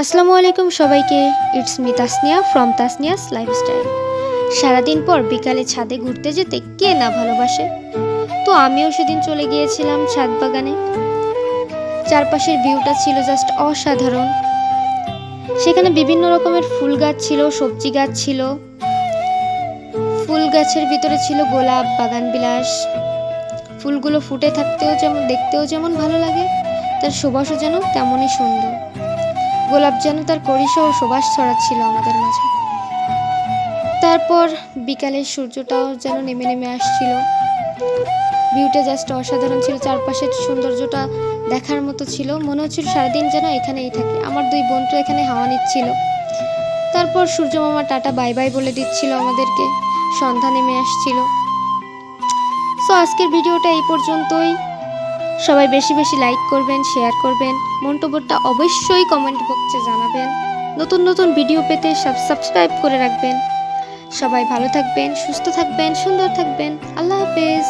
আসসালামু আলাইকুম সবাইকে। It's me Tasnia from Tasnia's lifestyle সারাদিন পর বিকালে ছাদে ঘুরতে যেতে কে না ভালোবাসে? তো আমিও সেদিন চলে গিয়েছিলাম ছাদ বাগানে। চারপাশের ভিউটা ছিল জাস্ট অসাধারণ। সেখানে বিভিন্ন রকমের ফুল গাছ ছিল, সবজি গাছ ছিল। ফুল গাছের ভিতরে ছিল গোলাপ, বাগান বিলাস। ফুলগুলো ফুটে থাকতেও যেমন, দেখতেও যেমন ভালো লাগে, তার সুবাসও যেন তেমনই সুন্দর। গোলাপ যেন তার করিসা ও সুবাস ছড়াচ্ছিল আমাদের মাঝে। তারপর বিকালের সূর্যটাও যেন নেমে নেমে আসছিল। ভিউটা জাস্ট অসাধারণ ছিল, চারপাশের সৌন্দর্যটা দেখার মতো ছিল। মনে হচ্ছিল সারাদিন যেন এখানেই থাকে। আমার দুই বন্ধু এখানে হাওয়া নিচ্ছিল। তারপর সূর্য মামা টাটা, বাই বাই বলে দিচ্ছিল আমাদেরকে। সন্ধ্যা নেমে আসছিল। সো আজকের ভিডিওটা এই পর্যন্তই। সবাই বেশি বেশি লাইক করবেন শেয়ার করবেন। মন্তব্যটা অবশ্যই কমেন্ট বক্সে জানাবেন। নতুন নতুন ভিডিও পেতে সব সাবস্ক্রাইব করে রাখবেন। সবাই ভালো থাকবেন, সুস্থ থাকবেন, সুন্দর থাকবেন। আল্লাহ হাফেজ।